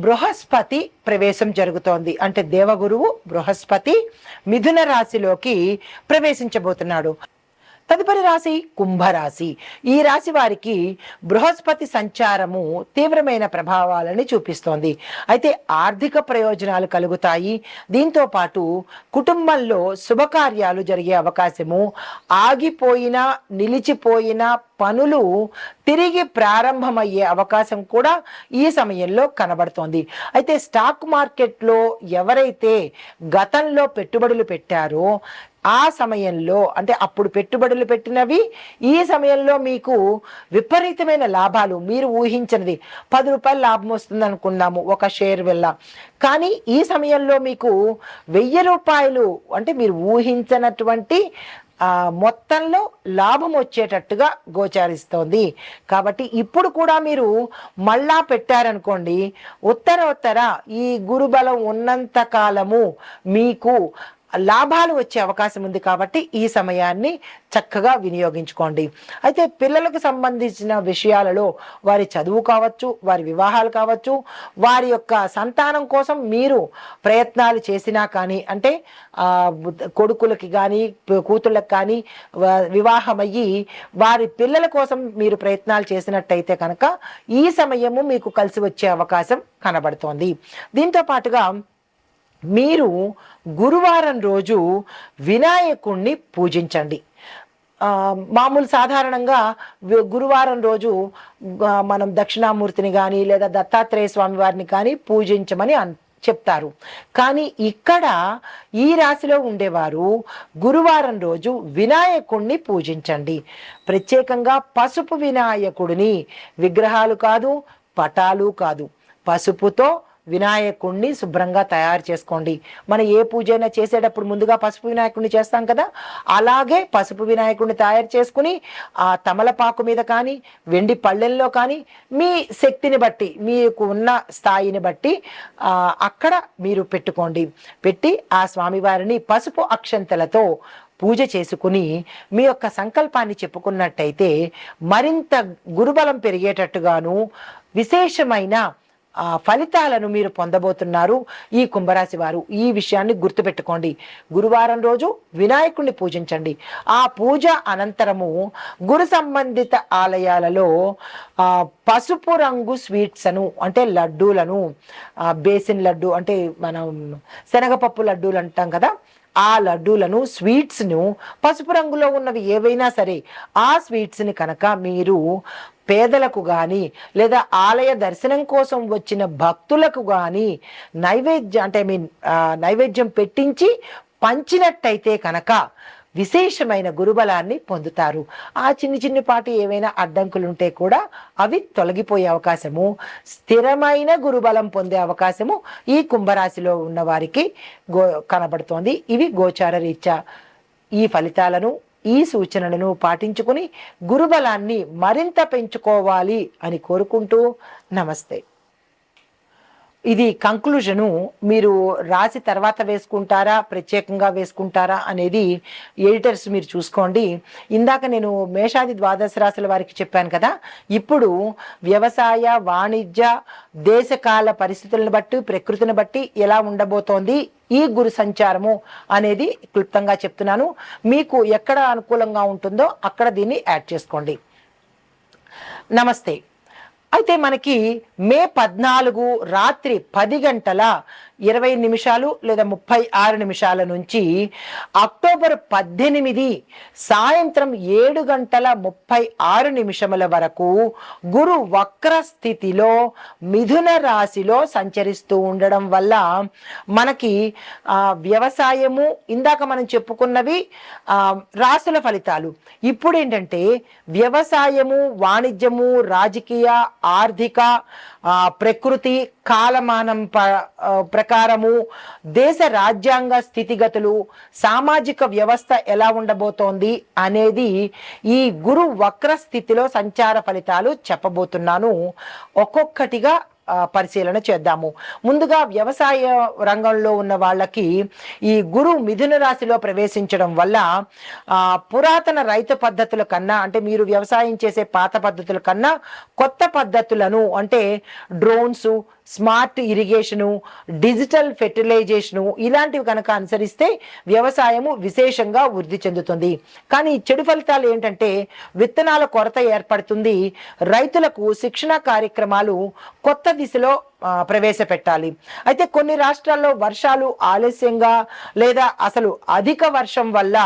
బృహస్పతి ప్రవేశం జరుగుతోంది. అంటే దేవగురువు బృహస్పతి మిథున రాశిలోకి ప్రవేశించబోతున్నాడు. తదుపరి రాశి కుంభరాశి. ఈ రాశి వారికి బృహస్పతి సంచారము తీవ్రమైన ప్రభావాలని చూపిస్తోంది. అయితే ఆర్థిక ప్రయోజనాలు కలుగుతాయి. దీంతో పాటు కుటుంబంలో శుభకార్యాలు జరిగే అవకాశము ఆగిపోయిన నిలిచిపోయిన పనులు తిరిగి ప్రారంభమయ్యే అవకాశం కూడా ఈ సమయంలో కనబడుతోంది. అయితే స్టాక్ మార్కెట్లో ఎవరైతే గతంలో పెట్టుబడులు పెట్టారో ఆ సమయంలో అంటే అప్పుడు పెట్టుబడులు పెట్టినవి ఈ సమయంలో మీకు విపరీతమైన లాభాలు మీరు ఊహించినది. పది రూపాయలు లాభం వస్తుంది అనుకున్నాము ఒక షేర్ వల్ల కానీ ఈ సమయంలో మీకు వెయ్యి రూపాయలు అంటే మీరు ఊహించినటువంటి మొత్తంలో లాభం వచ్చేటట్టుగా గోచారిస్తోంది. కాబట్టి ఇప్పుడు కూడా మీరు మళ్ళా పెట్టారనుకోండి ఉత్తర ఉత్తర ఈ గురుబలం ఉన్నంత కాలము మీకు లాభాలు వచ్చే అవకాశం ఉంది కాబట్టి ఈ సమయాన్ని చక్కగా వినియోగించుకోండి. అయితే పిల్లలకు సంబంధించిన విషయాలలో వారి చదువు కావచ్చు వారి వివాహాలు కావచ్చు వారి యొక్క సంతానం కోసం మీరు ప్రయత్నాలు చేసినా కానీ అంటే కొడుకులకి కానీ కూతుళ్ళకి కానీ వివాహమయ్యి వారి పిల్లల కోసం మీరు ప్రయత్నాలు చేసినట్టయితే కనుక ఈ సమయము మీకు కలిసి వచ్చే అవకాశం కనబడుతోంది. దీంతో పాటుగా మీరు గురువారం రోజు వినాయకుణ్ణి పూజించండి. మామూలు సాధారణంగా గురువారం రోజు మనం దక్షిణామూర్తిని కానీ లేదా దత్తాత్రేయ స్వామి వారిని కానీ పూజించమని అన్ చెప్తారు. కానీ ఇక్కడ ఈ రాశిలో ఉండేవారు గురువారం రోజు వినాయకుణ్ణి పూజించండి. ప్రత్యేకంగా పసుపు వినాయకుడిని విగ్రహాలు కాదు పటాలు కాదు. పసుపుతో వినాయకుణ్ణి శుభ్రంగా తయారు చేసుకోండి. మనం ఏ పూజ అయినా చేసేటప్పుడు ముందుగా పసుపు వినాయకుడిని చేస్తాం కదా? అలాగే పసుపు వినాయకుడిని తయారు చేసుకుని ఆ తమలపాకు మీద కానీ వెండి పళ్ళెల్లో కానీ మీ శక్తిని బట్టి మీకు ఉన్న స్థాయిని బట్టి అక్కడ మీరు పెట్టుకోండి. పెట్టి ఆ స్వామివారిని పసుపు అక్షంతలతో పూజ చేసుకుని మీ యొక్క సంకల్పాన్ని చెప్పుకున్నట్టయితే మరింత గురుబలం పెరిగేటట్టుగాను విశేషమైన ఫలితాలను మీరు పొందబోతున్నారు ఈ కుంభరాశి వారు. ఈ విషయాన్ని గుర్తుపెట్టుకోండి. గురువారం రోజు వినాయకుడిని పూజించండి. ఆ పూజ అనంతరము గురు సంబంధిత ఆలయాలలో పసుపు రంగు స్వీట్స్ అను అంటే లడ్డూలను బేసిన్ లడ్డు అంటే మనం శనగపప్పు లడ్డూలు అంటాం కదా ఆ లడ్డూలను స్వీట్స్ను పసుపు రంగులో ఉన్నవి ఏవైనా సరే ఆ స్వీట్స్ని కనుక మీరు పేదలకు కానీ లేదా ఆలయ దర్శనం కోసం వచ్చిన భక్తులకు కానీ నైవేద్యం అంటే ఐ మీన్ నైవేద్యం పెట్టించి పంచినట్టయితే కనుక విశేషమైన గురుబలాన్ని పొందుతారు. ఆ చిన్ని చిన్నపాటి ఏవైనా అడ్డంకులు ఉంటే కూడా అవి తొలగిపోయే అవకాశము స్థిరమైన గురుబలం పొందే అవకాశము ఈ కుంభరాశిలో ఉన్న వారికి గో కనబడుతోంది. ఇవి గోచార రీత్యా ఈ ఫలితాలను ఈ సూచనలను పాటించుకుని గురుబలాన్ని మరింత పెంచుకోవాలి అని కోరుకుంటూ నమస్తే. ఇది కంక్లూజను మీరు రాసి తర్వాత వేసుకుంటారా ప్రత్యేకంగా వేసుకుంటారా అనేది ఎడిటర్స్ మీరు చూసుకోండి. ఇందాక నేను మేషాది ద్వాదశ రాశుల వారికి చెప్పాను కదా ఇప్పుడు వ్యవసాయ వాణిజ్య దేశకాల పరిస్థితులను బట్టి ప్రకృతిని బట్టి ఎలా ఉండబోతోంది ఈ గురు సంచారము అనేది క్లుప్తంగా చెప్తున్నాను. మీకు ఎక్కడ అనుకూలంగా ఉంటుందో అక్కడ దీన్ని యాడ్ చేసుకోండి. నమస్తే. అయితే మనకి మే పద్నాలుగు రాత్రి పది గంటల ఇరవై నిమిషాలు లేదా ముప్పై ఆరు నిమిషాల నుంచి అక్టోబర్ పద్దెనిమిది సాయంత్రం ఏడు గంటల ముప్పై ఆరు నిమిషముల వరకు గురు వక్ర స్థితిలో మిథున రాశిలో సంచరిస్తూ ఉండడం వల్ల మనకి వ్యవసాయము ఇందాక మనం చెప్పుకున్నవి ఆ, రాసుల ఫలితాలు. ఇప్పుడు ఏంటంటే వ్యవసాయము వాణిజ్యము రాజకీయ ఆర్థిక ప్రకృతి కాలమానం ప- ప్రకారము దేశ రాజ్యాంగ స్థితిగతులు సామాజిక వ్యవస్థ ఎలా ఉండబోతోంది అనేది ఈ గురు వక్ర స్థితిలో సంచార ఫలితాలు చెప్పబోతున్నాను. ఒక్కొక్కటిగా పరిశీలన చేద్దాము. ముందుగా వ్యవసాయ రంగంలో ఉన్న వాళ్ళకి ఈ గురు మిథున రాశిలో ప్రవేశించడం వల్ల పురాతన రైతు పద్ధతుల కన్నా అంటే మీరు వ్యవసాయం చేసే పాత పద్ధతుల కన్నా కొత్త పద్ధతులను అంటే drones smart irrigation digital fertilisation ఇలాంటివి కనుక అనుసరిస్తే వ్యవసాయము విశేషంగా వృద్ధి చెందుతుంది. కానీ చెడు ఫలితాలు ఏంటంటే విత్తనాల కొరత ఏర్పడుతుంది. రైతులకు శిక్షణ కార్యక్రమాలు కొత్త దిశలో ప్రవేశపెట్టాలి. అయితే కొన్ని రాష్ట్రాల్లో వర్షాలు ఆలస్యంగా లేదా అసలు అధిక వర్షం వల్ల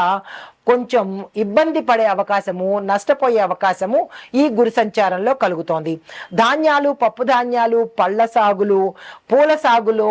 కొంచెం ఇబ్బంది పడే అవకాశము నష్టపోయే అవకాశము ఈ గురి సంచారంలో కలుగుతోంది. ధాన్యాలు పప్పు ధాన్యాలు పళ్ళ సాగులు పూల సాగులో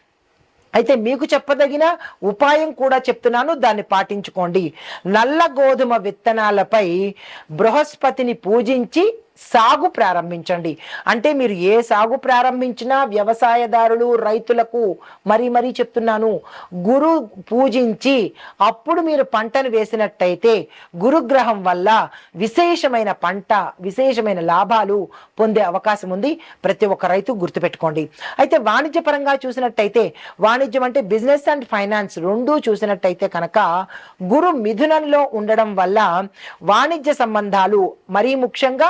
అయితే మీకు చెప్పదగిన ఉపాయం కూడా చెప్తున్నాను దాన్ని పాటించుకోండి. నల్ల గోధుమ విత్తనాలపై బృహస్పతిని పూజించి సాగు ప్రారంభించండి. అంటే మీరు ఏ సాగు ప్రారంభించినా వ్యవసాయదారులు రైతులకు మరీ మరీ చెప్తున్నాను గురు పూజించి అప్పుడు మీరు పంటను వేసినట్టయితే గురుగ్రహం వల్ల విశేషమైన పంట విశేషమైన లాభాలు పొందే అవకాశం ఉంది. ప్రతి ఒక్క రైతు గుర్తుపెట్టుకోండి. అయితే వాణిజ్యపరంగా చూసినట్టయితే వాణిజ్యం అంటే బిజినెస్ అండ్ ఫైనాన్స్ రెండూ చూసినట్టయితే కనుక గురు మిథునంలో ఉండడం వల్ల వాణిజ్య సంబంధాలు మరీ ముఖ్యంగా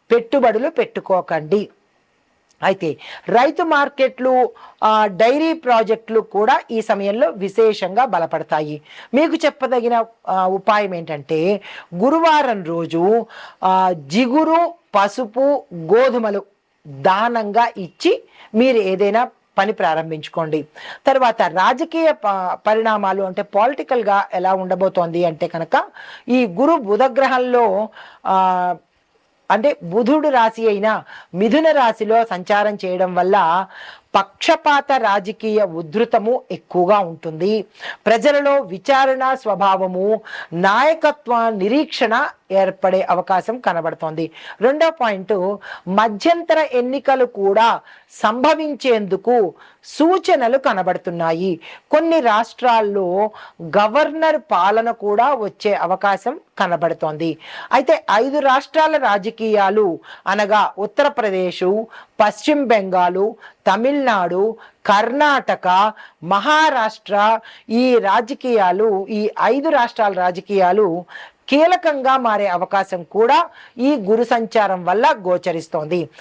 పెట్టుబడులు పెట్టుకోకండి. అయితే రైతు మార్కెట్లు డైరీ ప్రాజెక్టులు కూడా ఈ సమయంలో విశేషంగా బలపడతాయి. మీకు చెప్పదగిన ఉపాయం ఏంటంటే గురువారం రోజు జిగురు పసుపు గోధుమలు దానంగా ఇచ్చి మీరు ఏదైనా పని ప్రారంభించుకోండి. తర్వాత రాజకీయ ప- పరిణామాలు అంటే పాలిటికల్గా ఎలా ఉండబోతోంది అంటే కనుక ఈ గురు బుధగ్రహంలో ఆ, అంటే బుధుడు రాశి అయిన మిథున రాశిలో సంచారం చేయడం వల్ల పక్షపాత రాజకీయ ఉధృతము ఎక్కువగా ఉంటుంది. ప్రజలలో విచారణ స్వభావము నాయకత్వ నిరీక్షణ ఏర్పడే అవకాశం కనబడుతోంది. రెండో పాయింట్ మధ్యంతర ఎన్నికలు కూడా సంభవించేందుకు సూచనలు కనబడుతున్నాయి. కొన్ని రాష్ట్రాల్లో గవర్నర్ పాలన కూడా వచ్చే అవకాశం కనబడుతోంది. అయితే ఐదు రాష్ట్రాల రాజకీయాలు అనగా ఉత్తరప్రదేశ్ పశ్చిమ బెంగాలు తమిళనాడు కర్ణాటక మహారాష్ట్ర ఈ రాజకీయాలు ఈ ఐదు రాష్ట్రాల రాజకీయాలు కీలకంగా మారే అవకాశం కూడా ఈ గురు సంచారం వల్ల గోచరిస్తోంది.